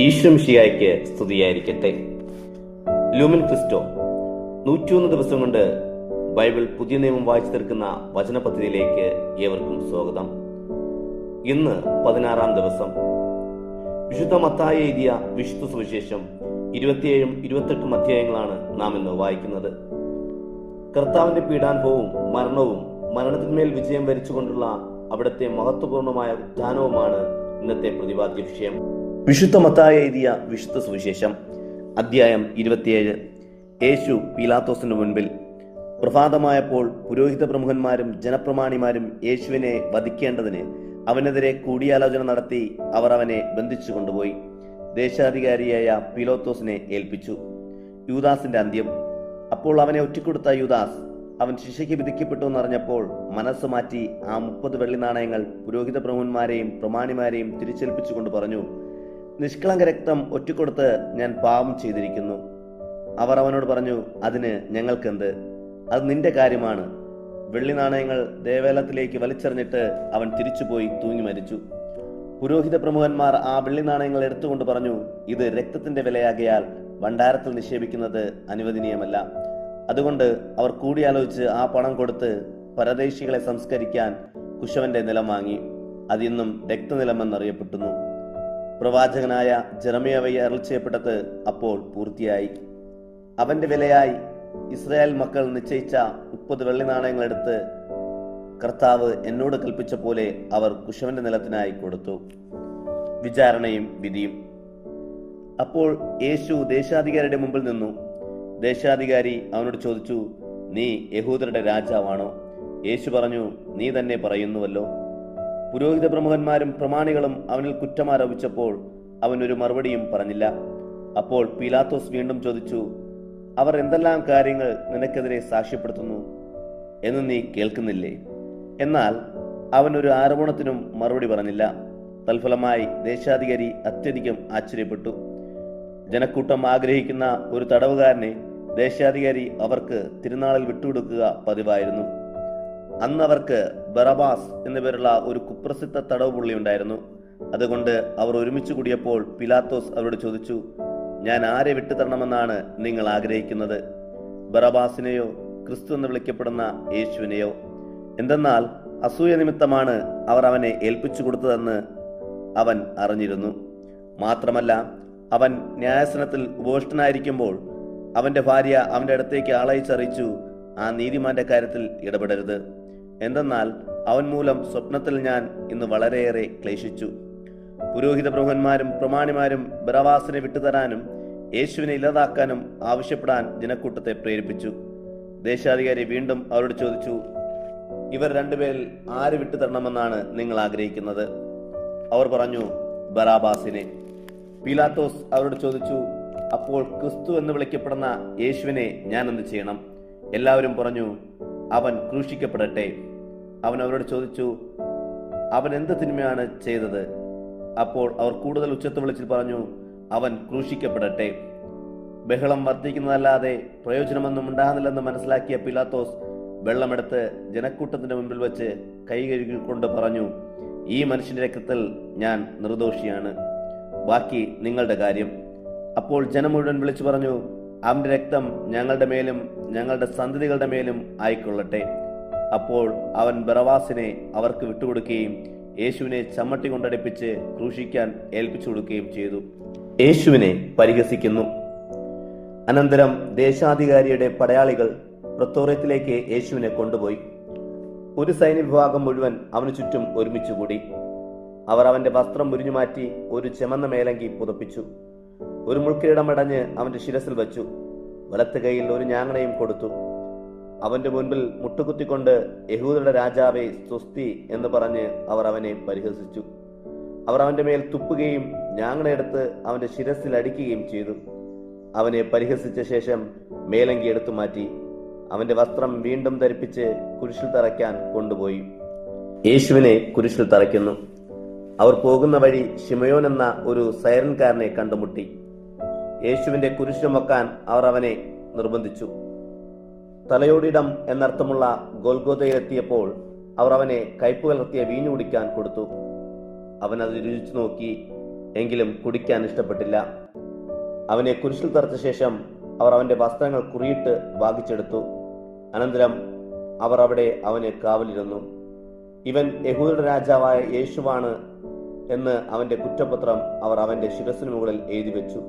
ഈശ്വംഷിയായ്ക്ക് സ്തുതിയായിരിക്കട്ടെ. ലൂമിൻ ക്രിസ്റ്റോ നൂറ്റിയൊന്ന് ദിവസം കൊണ്ട് ബൈബിൾ പുതിയ നിയമം വായിച്ചു തീർക്കുന്ന വചന പദ്ധതിയിലേക്ക് ഏവർക്കും സ്വാഗതം. ഇന്ന് പതിനാറാം ദിവസം. വിശുദ്ധ മത്തായി എഴുതിയ വിശുദ്ധ സുവിശേഷം ഇരുപത്തിയേഴും ഇരുപത്തെട്ടും അധ്യായങ്ങളാണ് നാം ഇന്ന് വായിക്കുന്നത്. കർത്താവിന്റെ പീഡാനുഭവവും മരണവും മരണത്തിന്മേൽ വിജയം വരിച്ചുകൊണ്ടുള്ള അവിടുത്തെ മഹത്വപൂർണമായ ഉത്ഥാനവുമാണ് ഇന്നത്തെ പ്രതിപാദ്യ വിഷയം. വിശുദ്ധ മത്തായ എഴുതിയ വിശുദ്ധ സുവിശേഷം അധ്യായം ഇരുപത്തിയേഴ്. യേശു പീലാത്തോസിന് മുൻപിൽ പ്രഭാതമായപ്പോൾ പുരോഹിത പ്രമുഖന്മാരും ജനപ്രമാണിമാരും യേശുവിനെ വധിക്കേണ്ടതിന് അവനെതിരെ കൂടിയാലോചന നടത്തി അവർ അവനെ ബന്ധിച്ചു കൊണ്ടുപോയി. ദേശാധികാരിയായ പീലോത്തോസിനെ ഏൽപ്പിച്ചു. യൂദാസിന്റെ അന്ത്യം. അപ്പോൾ അവനെ ഒറ്റിക്കൊടുത്ത യൂദാസ് അവൻ ശിക്ഷയ്ക്ക് വിധിക്കപ്പെട്ടു എന്നറിഞ്ഞപ്പോൾ മനസ്സ് മാറ്റി ആ മുപ്പത് വെള്ളി നാണയങ്ങൾ പുരോഹിത പ്രമുഖന്മാരെയും പ്രമാണിമാരെയും തിരിച്ചേൽപ്പിച്ചുകൊണ്ട് പറഞ്ഞു നിഷ്കളങ്ക രക്തം ഒറ്റക്കൊടുത്ത് ഞാൻ പാപം ചെയ്തിരിക്കുന്നു. അവർ അവനോട് പറഞ്ഞു അതിന് ഞങ്ങൾക്കെന്ത്? അത് നിന്റെ കാര്യമാണ്. വെള്ളി നാണയങ്ങൾ ദേവാലയത്തിലേക്ക് വലിച്ചെറിഞ്ഞിട്ട് അവൻ തിരിച്ചുപോയി തൂങ്ങി മരിച്ചു. പുരോഹിത പ്രമുഖന്മാർ ആ വെള്ളി നാണയങ്ങൾ എടുത്തുകൊണ്ട് പറഞ്ഞു ഇത് രക്തത്തിന്റെ വിലയാകയാൽ ഭണ്ഡാരത്തിൽ നിക്ഷേപിക്കുന്നത് അനുവദനീയമല്ല. അതുകൊണ്ട് അവർ കൂടിയാലോചിച്ച് ആ പണം കൊടുത്ത് പരദേശികളെ സംസ്കരിക്കാൻ കുശവന്റെ നിലം വാങ്ങി. അതിന്നും രക്തനിലമെന്നറിയപ്പെട്ടുന്നു പ്രവാചകനായ ജെറമിയവയെ അരൾ ചെയ്യപ്പെട്ടത് അപ്പോൾ പൂർത്തിയായി. അവന്റെ വിലയായി ഇസ്രായേൽ മക്കൾ നിശ്ചയിച്ച മുപ്പത് വെള്ളി നാണയങ്ങൾ എടുത്ത് കർത്താവ് എന്നോട് കൽപ്പിച്ച പോലെ അവർ കുശവന്റെ നിലത്തിനായി കൊടുത്തു. വിചാരണയും വിധിയും. അപ്പോൾ യേശു ദേശാധികാരിയുടെ മുമ്പിൽ നിന്നു. ദേശാധികാരി അവനോട് ചോദിച്ചു നീ യഹൂദരുടെ രാജാവാണോ? യേശു പറഞ്ഞു നീ തന്നെ പറയുന്നുവല്ലോ. പുരോഹിത പ്രമുഖന്മാരും പ്രമാണികളും അവനിൽ കുറ്റമാരോപിച്ചപ്പോൾ അവൻ ഒരു മറുപടിയും പറഞ്ഞില്ല. അപ്പോൾ പീലാത്തോസ് വീണ്ടും ചോദിച്ചു അവർ എന്തെല്ലാം കാര്യങ്ങൾ നിനക്കെതിരെ സാക്ഷ്യപ്പെടുത്തുന്നു എന്ന് നീ കേൾക്കുന്നില്ലേ? എന്നാൽ അവൻ ഒരു ആരോപണത്തിനും മറുപടി പറഞ്ഞില്ല. തൽഫലമായി ദേശാധികാരി അത്യധികം ആശ്ചര്യപ്പെട്ടു. ജനക്കൂട്ടം ആഗ്രഹിക്കുന്ന ഒരു തടവുകാരനെ ദേശാധികാരി അവർക്ക് തിരുനാളിൽ വിട്ടുകൊടുക്കുക പതിവായിരുന്നു. അന്ന് അവർക്ക് ബറബാസ് എന്നു പേരുള്ള ഒരു കുപ്രസിദ്ധ തടവ് പുള്ളി ഉണ്ടായിരുന്നു. അതുകൊണ്ട് അവർ ഒരുമിച്ച് കൂടിയപ്പോൾ പിലാത്തോസ് അവരോട് ചോദിച്ചു ഞാൻ ആരെ വിട്ടുതരണമെന്നാണ് നിങ്ങൾ ആഗ്രഹിക്കുന്നത്? ബറബാസിനെയോ ക്രിസ്തു എന്ന് വിളിക്കപ്പെടുന്ന യേശുവിനെയോ? എന്തെന്നാൽ അസൂയ നിമിത്തമാണ് അവർ അവനെ ഏൽപ്പിച്ചു കൊടുത്തതെന്ന് അവൻ അറിഞ്ഞിരുന്നു. മാത്രമല്ല അവൻ ന്യായസനത്തിൽ ഉപവിഷ്ടനായിരിക്കുമ്പോൾ അവന്റെ ഭാര്യ അവന്റെ അടുത്തേക്ക് ആളയച്ചറിയിച്ചു ആ നീതിമാന്റെ കാര്യത്തിൽ ഇടപെടരുത്. എന്തെന്നാൽ അവൻ മൂലം സ്വപ്നത്തിൽ ഞാൻ ഇന്ന് വളരെയേറെ ക്ലേശിച്ചു. പുരോഹിത പ്രമുഖന്മാരും പ്രമാണിമാരും ബറവാസിനെ വിട്ടുതരാനും യേശുവിനെ ഇല്ലാതാക്കാനും ആവശ്യപ്പെടാൻ ജനക്കൂട്ടത്തെ പ്രേരിപ്പിച്ചു. ദേശാധികാരി വീണ്ടും അവരോട് ചോദിച്ചു ഇവർ രണ്ടുപേരിൽ ആര് വിട്ടുതരണമെന്നാണ് നിങ്ങൾ ആഗ്രഹിക്കുന്നത്? അവർ പറഞ്ഞു ബറാബാസിനെ. പീലാത്തോസ് അവരോട് ചോദിച്ചു അപ്പോൾ ക്രിസ്തു എന്ന് വിളിക്കപ്പെടുന്ന യേശുവിനെ ഞാൻ എന്ത് ചെയ്യണം? എല്ലാവരും പറഞ്ഞു അവൻ ക്രൂശിക്കപ്പെടട്ടെ. അവൻ അവരോട് ചോദിച്ചു അവൻ എന്ത് തിന്മയാണ് ചെയ്തത്? അപ്പോൾ അവർ കൂടുതൽ ഉച്ചത്ത് വിളിച്ചിൽ പറഞ്ഞു അവൻ ക്രൂശിക്കപ്പെടട്ടെ. ബഹളം വർദ്ധിക്കുന്നതല്ലാതെ പ്രയോജനമൊന്നും ഉണ്ടാകുന്നില്ലെന്ന് മനസ്സിലാക്കിയ പിലാത്തോസ് വെള്ളമെടുത്ത് ജനക്കൂട്ടത്തിന്റെ മുമ്പിൽ വെച്ച് കൈകഴുകിക്കൊണ്ട് പറഞ്ഞു ഈ മനുഷ്യന്റെ രക്തത്തിൽ ഞാൻ നിർദോഷിയാണ്. ബാക്കി നിങ്ങളുടെ കാര്യം. അപ്പോൾ ജനം മുഴുവൻ വിളിച്ചു പറഞ്ഞു അവന്റെ രക്തം ഞങ്ങളുടെ മേലും ഞങ്ങളുടെ സന്തതികളുടെ മേലും ആയിക്കൊള്ളട്ടെ. അപ്പോൾ അവൻ ബറവാസിനെ അവർക്ക് വിട്ടുകൊടുക്കുകയും യേശുവിനെ ചമ്മട്ടി കൊണ്ടടിപ്പിച്ച് ക്രൂശിക്കാൻ ഏൽപ്പിച്ചു കൊടുക്കുകയും ചെയ്തു. യേശുവിനെ പരിഹസിക്കുന്നു. അനന്തരം ദേശാധികാരിയുടെ പടയാളികൾ പ്രത്തോറയത്തിലേക്ക് യേശുവിനെ കൊണ്ടുപോയി. ഒരു സൈന്യ വിഭാഗം മുഴുവൻ അവന് ചുറ്റും ഒരുമിച്ചുകൂടി അവർ അവന്റെ വസ്ത്രം മുരിഞ്ഞുമാറ്റി ഒരു ചെമന്ന മേലങ്കി പുതപ്പിച്ചു. ഒരു മുൾക്കിരീടമടഞ്ഞ് അവന്റെ ശിരസിൽ വച്ചു. വലത്ത് കൈയിൽ ഒരു ഞാങ്ങണയും കൊടുത്തു. അവന്റെ മുൻപിൽ മുട്ടുകുത്തിക്കൊണ്ട് യഹൂദരുടെ രാജാവെ സ്വസ്തി എന്ന് പറഞ്ഞ് അവർ അവനെ പരിഹസിച്ചു. അവർ അവന്റെ മേൽ തുപ്പുകയും ഞാങ്ങണയെടുത്ത് അവന്റെ ശിരസിൽ അടിക്കുകയും ചെയ്തു. അവനെ പരിഹസിച്ച ശേഷം മേലങ്കി എടുത്തു മാറ്റി. അവന്റെ വസ്ത്രം വീണ്ടും ധരിപ്പിച്ച് കുരിശിൽ തറയ്ക്കാൻ കൊണ്ടുപോയി. യേശുവിനെ കുരിശിൽ തറയ്ക്കുന്നു. അവർ പോകുന്ന വഴി ഷിമയോൻ എന്ന ഒരു സൈറൻകാരനെ കണ്ടുമുട്ടി. യേശുവിന്റെ കുരിശുമക്കാൻ അവർ അവനെ നിർബന്ധിച്ചു. തലയോടിടം എന്നർത്ഥമുള്ള ഗോൽഗോതയിലെത്തിയപ്പോൾ അവർ അവനെ കയ്പ് കലർത്തിയ വീഞ്ഞു കുടിക്കാൻ കൊടുത്തു. അവൻ അത് രുചിച്ചു നോക്കി എങ്കിലും കുടിക്കാൻ ഇഷ്ടപ്പെട്ടില്ല. അവനെ കുരിശിൽ തറച്ച ശേഷം അവർ അവന്റെ വസ്ത്രങ്ങൾ കുറിയിട്ട് ഭാഗിച്ചെടുത്തു അനന്തരം അവർ അവിടെ അവനെ കാവലിരുന്നു. ഇവൻ യഹൂദരുടെ രാജാവായ യേശുവാണ് എന്ന് അവന്റെ കുറ്റപത്രം അവർ അവന്റെ ശിരസിനു മുകളിൽ എഴുതി വെച്ചു.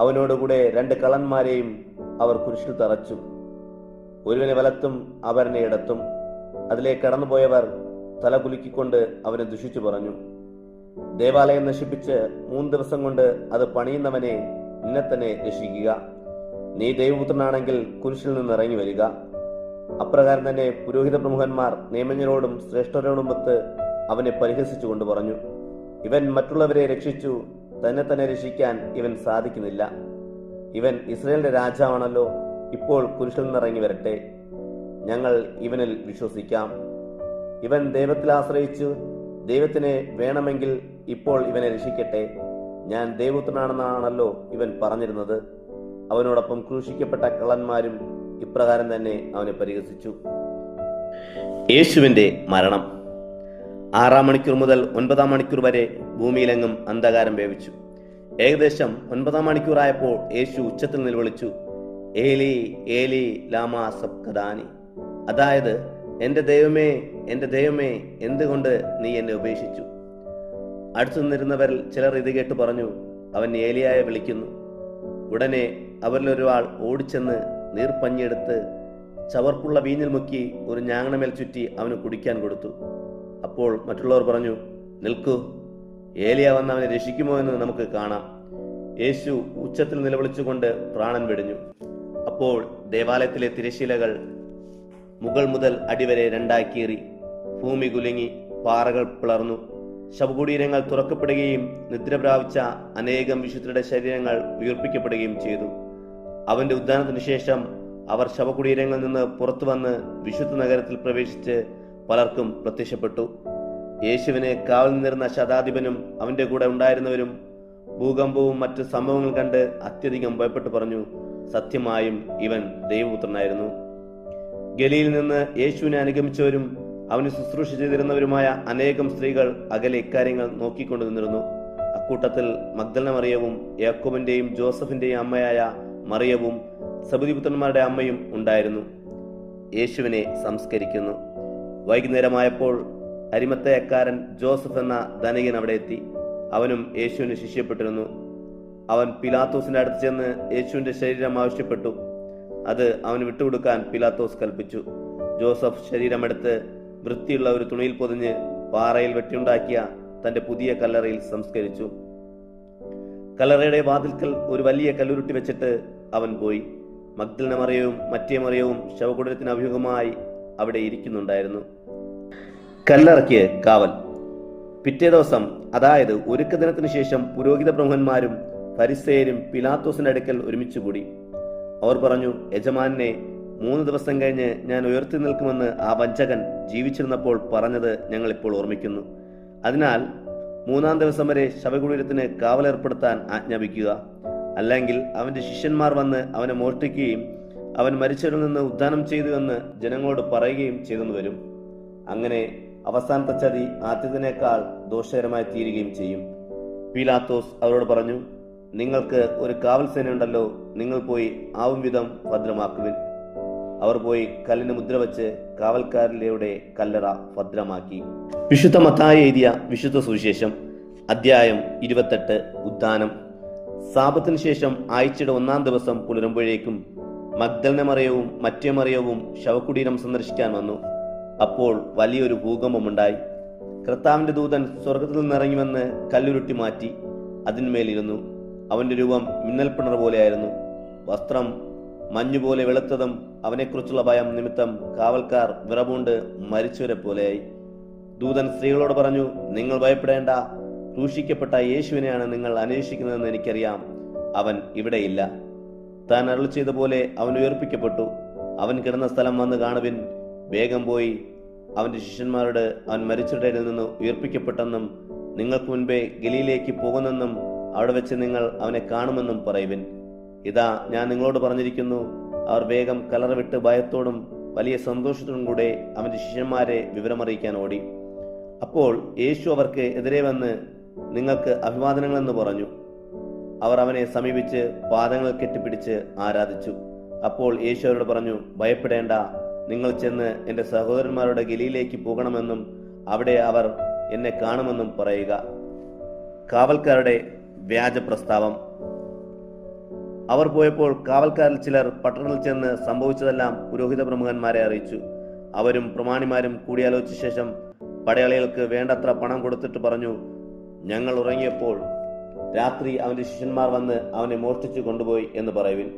അവനോടുകൂടെ രണ്ട് കളന്മാരെയും അവർ കുരിശിൽ തറച്ചു. ഒരുവനെ വലത്തും അവരനെ ഇടത്തും. അതിലെ കടന്നുപോയവർ തല കുലുക്കിക്കൊണ്ട് അവനെ ദുഷിച്ചു പറഞ്ഞു. ദേവാലയം നശിപ്പിച്ച് മൂന്ന് ദിവസം കൊണ്ട് അത് പണിയുന്നവനെ നിന്നെ തന്നെ രക്ഷിക്കുക. നീ ദൈവപുത്രനാണെങ്കിൽ കുരിശിൽ നിന്ന് ഇറങ്ങി വരിക. അപ്രകാരം തന്നെ പുരോഹിത പ്രമുഖന്മാർ നിയമജ്ഞരോടും ശ്രേഷ്ഠരോടും അവനെ പരിഹസിച്ചുകൊണ്ട് പറഞ്ഞു. ഇവൻ മറ്റുള്ളവരെ രക്ഷിച്ചു തന്നെ തന്നെ രക്ഷിക്കാൻ ഇവൻ സാധിക്കുന്നില്ല. ഇവൻ ഇസ്രയേലിന്റെ രാജാവാണല്ലോ. ഇപ്പോൾ കുരിശിൽ നിന്നിറങ്ങി വരട്ടെ. ഞങ്ങൾ ഇവനിൽ വിശ്വസിക്കാം. ഇവൻ ദൈവത്തിൽ ആശ്രയിച്ചു. ദൈവത്തിനെ വേണമെങ്കിൽ ഇപ്പോൾ ഇവനെ രക്ഷിക്കട്ടെ. ഞാൻ ദൈവത്തിനാണെന്നാണല്ലോ ഇവൻ പറഞ്ഞിരുന്നത്. അവനോടൊപ്പം ക്രൂശിക്കപ്പെട്ട കള്ളന്മാരും ഇപ്രകാരം തന്നെ അവനെ പരിഹസിച്ചു. യേശുവിന്റെ മരണം. ആറാം മണിക്കൂർ മുതൽ ഒൻപതാം മണിക്കൂർ വരെ ഭൂമിയിലെങ്ങും അന്ധകാരം വേവിച്ചു ഏകദേശം ഒൻപതാം മണിക്കൂറായപ്പോൾ യേശു ഉച്ചത്തിൽ നിലവിളിച്ചു ഏലി ഏലി ലാമാ സബ്കദാനി അതായത് എന്റെ ദൈവമേ എന്റെ ദൈവമേ എന്തുകൊണ്ട് നീ എന്നെ ഉപേക്ഷിച്ചു? അടുത്തു നിന്നിരുന്നവരിൽ ചിലർ ഇത് കേട്ട് പറഞ്ഞു അവൻ ഏലിയായെ വിളിക്കുന്നു. ഉടനെ അവരിലൊരാൾ ഓടിച്ചെന്ന് നീർപ്പഞ്ഞെടുത്ത് ചവർപ്പുള്ള വീഞ്ഞിൽ മുക്കി ഒരു ഞാങ്ങണമേൽ ചുറ്റി അവന് കുടിക്കാൻ കൊടുത്തു. അപ്പോൾ മറ്റുള്ളവർ പറഞ്ഞു നിൽക്കൂ. ഏലിയ വന്ന് അവനെ രക്ഷിക്കുമോ എന്ന് നമുക്ക് കാണാം. യേശു ഉച്ചത്തിൽ നിലവിളിച്ചുകൊണ്ട് പ്രാണൻ വെടിഞ്ഞു. അപ്പോൾ ദേവാലയത്തിലെ തിരശീലകൾ മുകൾ മുതൽ അടിവരെ രണ്ടായി കീറി. ഭൂമി കുലുങ്ങി പാറകൾ പിളർന്നു. ശവകുടീരങ്ങൾ തുറക്കപ്പെടുകയും നിദ്ര പ്രാപിച്ച അനേകം വിശുദ്ധരുടെ ശരീരങ്ങൾ ഉയർപ്പിക്കപ്പെടുകയും ചെയ്തു. അവന്റെ ഉദ്ധാനത്തിന് ശേഷം അവർ ശവകുടീരങ്ങളിൽ നിന്ന് പുറത്തു വന്ന് വിശുദ്ധ നഗരത്തിൽ പ്രവേശിച്ച് പലർക്കും പ്രത്യക്ഷപ്പെട്ടു. യേശുവിനെ കാവൽ നിന്നിരുന്ന ശതാധിപനും അവന്റെ കൂടെ ഉണ്ടായിരുന്നവരും ഭൂകമ്പവും മറ്റ് സംഭവങ്ങൾ കണ്ട് അത്യധികം ഭയപ്പെട്ടു പറഞ്ഞു സത്യമായും ഇവൻ ദൈവപുത്രനായിരുന്നു. ഗലിയിൽ നിന്ന് യേശുവിനെ അനുഗമിച്ചവരും അവന് ശുശ്രൂഷ ചെയ്തിരുന്നവരുമായ അനേകം സ്ത്രീകൾ അകലെ ഇക്കാര്യങ്ങൾ നോക്കിക്കൊണ്ടു നിന്നിരുന്നു. അക്കൂട്ടത്തിൽ മഗ്ദലന മറിയവും യാക്കോബിന്റെയും ജോസഫിന്റെയും അമ്മയായ മറിയവും സബുദിപുത്രന്മാരുടെ അമ്മയും ഉണ്ടായിരുന്നു. യേശുവിനെ സംസ്കരിക്കുന്നു. വൈകുന്നേരമായപ്പോൾ അരിമത്തയക്കാരൻ ജോസഫ് എന്ന ധനികൻ അവിടെ എത്തി. അവനും യേശുവിന് ശിഷ്യപ്പെട്ടിരുന്നു. അവൻ പിലാത്തോസിന്റെ അടുത്ത് ചെന്ന് യേശുവിന്റെ ശരീരം ആവശ്യപ്പെട്ടു. അത് അവന് വിട്ടുകൊടുക്കാൻ പിലാത്തോസ് കൽപ്പിച്ചു. ജോസഫ് ശരീരമെടുത്ത് വൃത്തിയുള്ള ഒരു തുണിയിൽ പൊതിഞ്ഞ് പാറയിൽ വെട്ടിയുണ്ടാക്കിയ തന്റെ പുതിയ കല്ലറയിൽ സംസ്കരിച്ചു. കല്ലറയുടെ വാതിൽക്കൽ ഒരു വലിയ കല്ലുരുട്ടി വെച്ചിട്ട് അവൻ പോയി. മഗ്ദലിന മറ്റേ മറിയവും ശവകുടരത്തിന് അഭിമുഖമായി അവിടെ ഇരിക്കുന്നുണ്ടായിരുന്നു. കല്ലറയ്ക്ക് കാവൽ. പിറ്റേ ദിവസം അതായത് ഒരുക്ക ദിനത്തിന് ശേഷം പുരോഹിത പ്രമുഖന്മാരും പരിസേരും പിലാത്തോസിന്റെ അടുക്കൽ ഒരുമിച്ച് കൂടി അവർ പറഞ്ഞു യജമാനെ മൂന്ന് ദിവസം കഴിഞ്ഞ് ഞാൻ ഉയർത്തി നിൽക്കുമെന്ന് ആ വഞ്ചകൻ ജീവിച്ചിരുന്നപ്പോൾ പറഞ്ഞത് ഞങ്ങൾ ഇപ്പോൾ ഓർമ്മിക്കുന്നു. അതിനാൽ മൂന്നാം ദിവസം വരെ ശവകുടീരത്തിന് കാവലേർപ്പെടുത്താൻ ആജ്ഞാപിക്കുക. അല്ലെങ്കിൽ അവന്റെ ശിഷ്യന്മാർ വന്ന് അവനെ മോഷ്ടിക്കുകയും അവൻ മരിച്ചവരിൽ നിന്ന് ഉദ്ധാനം ചെയ്തു എന്ന് ജനങ്ങളോട് പറയുകയും ചെയ്തെന്ന് വരും. അങ്ങനെ അവസാനത്തെ ചതി ആദ്യത്തിനേക്കാൾ ദോഷകരമായി തീരുകയും ചെയ്യും. പീലാത്തോസ് അവരോട് പറഞ്ഞു നിങ്ങൾക്ക് ഒരു കാവൽ സേനയുണ്ടല്ലോ നിങ്ങൾ പോയി ആവും വിധം ഭദ്രമാക്കുവിൻ. അവർ പോയി കല്ലിന് മുദ്ര വെച്ച് കാവൽക്കാരിലൂടെ കല്ലറ ഭദ്രമാക്കി. വിശുദ്ധ മത്തായി എഴുതിയ വിശുദ്ധ സുവിശേഷം അധ്യായം ഇരുപത്തെട്ട് ഉദ്ധാനം. സാപത്തിന് ശേഷം ആഴ്ചയുടെ ഒന്നാം ദിവസം പുലരുമ്പോഴേക്കും മഗ്ദലന മറിയവും മറ്റേ മറിയവും ശവകുടീരം സന്ദർശിക്കാൻ വന്നു. അപ്പോൾ വലിയൊരു ഭൂകമ്പമുണ്ടായി. കർത്താവിന്റെ ദൂതൻ സ്വർഗത്തിൽ നിന്നിറങ്ങി വന്ന് കല്ലുരുട്ടി മാറ്റി അതിന്മേലിരുന്നു. അവന്റെ രൂപം മിന്നൽപ്പിണർ പോലെയായിരുന്നു. വസ്ത്രം മഞ്ഞുപോലെ വെളുത്തതും അവനെക്കുറിച്ചുള്ള ഭയം നിമിത്തം കാവൽക്കാർ വിറപൂണ്ട് മരിച്ചവരെ പോലെയായി. ദൂതൻ സ്ത്രീകളോട് പറഞ്ഞു നിങ്ങൾ ഭയപ്പെടേണ്ട. ക്രൂശിക്കപ്പെട്ട യേശുവിനെയാണ് നിങ്ങൾ അന്വേഷിക്കുന്നതെന്ന് എനിക്കറിയാം. അവൻ ഇവിടെയില്ല. താൻ അരുൾ ചെയ്ത പോലെ അവൻ ഉയർപ്പിക്കപ്പെട്ടു. അവൻ കിടന്ന സ്ഥലം വന്ന് കാണുവിൻ. വേഗം പോയി അവന്റെ ശിഷ്യന്മാരോട് അവൻ മരിച്ചിടയിൽ നിന്ന് ഉയർപ്പിക്കപ്പെട്ടെന്നും നിങ്ങൾക്ക് മുൻപേ ഗലിയിലേക്ക് പോകുന്നെന്നും അവിടെ വെച്ച് നിങ്ങൾ അവനെ കാണുമെന്നും പറയുവിൻ. ഇതാ ഞാൻ നിങ്ങളോട് പറഞ്ഞിരിക്കുന്നു അവർ വേഗം കലറ വിട്ട് ഭയത്തോടും വലിയ സന്തോഷത്തോടും കൂടെ അവന്റെ ശിഷ്യന്മാരെ വിവരമറിയിക്കാൻ ഓടി. അപ്പോൾ യേശു അവർക്ക് എതിരെ വന്ന് നിങ്ങൾക്ക് അഭിവാദനങ്ങളെന്ന് പറഞ്ഞു. അവർ അവനെ സമീപിച്ച് പാദങ്ങൾ കെട്ടിപ്പിടിച്ച് ആരാധിച്ചു. അപ്പോൾ യേശു അവരോട് പറഞ്ഞു ഭയപ്പെടേണ്ട നിങ്ങൾ ചെന്ന് എന്റെ സഹോദരന്മാരുടെ ഗലിയിലേക്ക് പോകണമെന്നും അവിടെ അവർ എന്നെ കാണുമെന്നും പറയുക. കാവൽക്കാരുടെ വ്യാജ പ്രസ്താവം അവർ പോയപ്പോൾ കാവൽക്കാരിൽ ചിലർ പട്ടണത്തിൽ ചെന്ന് സംഭവിച്ചതെല്ലാം പുരോഹിത പ്രമുഖന്മാരെ അറിയിച്ചു. അവരും പ്രമാണിമാരും കൂടിയാലോചിച്ച ശേഷം പടയാളികൾക്ക് വേണ്ടത്ര പണം കൊടുത്തിട്ട് പറഞ്ഞു ഞങ്ങൾ ഉറങ്ങിയപ്പോൾ രാത്രി അവന്റെ ശിഷ്യന്മാർ വന്ന് അവനെ മോഷ്ടിച്ചു കൊണ്ടുപോയി എന്ന് പറയുവിൻ.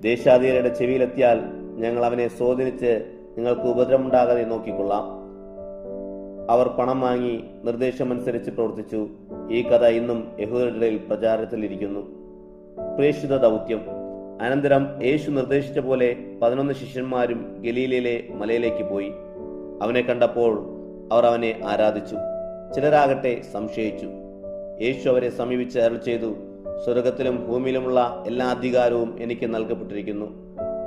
ദേശാധികാരിയുടെ ചെവിയിലെത്തിയാൽ ഞങ്ങൾ അവനെ സ്വാധീനിച്ച് നിങ്ങൾക്ക് ഉപദ്രവമുണ്ടാകാതെ നോക്കിക്കൊള്ളാം. അവർ പണം വാങ്ങി നിർദ്ദേശമനുസരിച്ച് പ്രവർത്തിച്ചു. ഈ കഥ ഇന്നും യഹൂദരുടെ പ്രചാരത്തിലിരിക്കുന്നു. പ്രേക്ഷിത ദൗത്യം. അനന്തരം യേശു നിർദ്ദേശിച്ച പോലെ പതിനൊന്ന് ശിഷ്യന്മാരും ഗലീലയിലെ മലയിലേക്ക് പോയി. അവനെ കണ്ടപ്പോൾ അവർ അവനെ ആരാധിച്ചു. ചിലരാകട്ടെ സംശയിച്ചു. യേശു അവരെ സമീപിച്ച് അരൾ ചെയ്തു സ്വർഗത്തിലും ഭൂമിയിലുമുള്ള എല്ലാ അധികാരവും എനിക്ക് നൽകപ്പെട്ടിരിക്കുന്നു.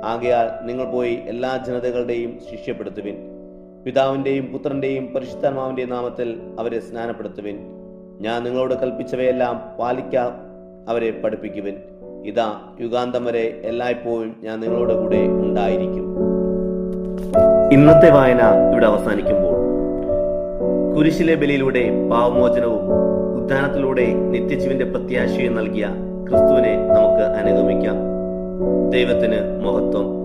ആകയാൽ നിങ്ങൾ പോയി എല്ലാ ജനതകളുടെയും ശിഷ്യപ്പെടുത്തുവിൻ. പിതാവിന്റെയും പുത്രന്റെയും പരിശുദ്ധാത്മാവിന്റെയും നാമത്തിൽ അവരെ സ്നാനപ്പെടുത്തുവിൻ. ഞാൻ നിങ്ങളോട് കൽപ്പിച്ചവയെല്ലാം പാലിക്കാൻ അവരെ പഠിപ്പിക്കുവിൻ. ഇതാ യുഗാന്തം വരെ എല്ലായ്പ്പോഴും ഞാൻ നിങ്ങളോട് കൂടെ ഉണ്ടായിരിക്കും. ഇന്നത്തെ വായന ഇവിടെ അവസാനിക്കുമ്പോൾ. കുരിശിലെ ബലിയിലൂടെ പാവമോചനവും ഉദ്ധാനത്തിലൂടെ നിത്യജീവന്റെ പ്രത്യാശയും നൽകിയ ക്രിസ്തുവിനെ നമുക്ക് അനുഗമിക്കാം. ദൈവത്തിന് മഹത്വം.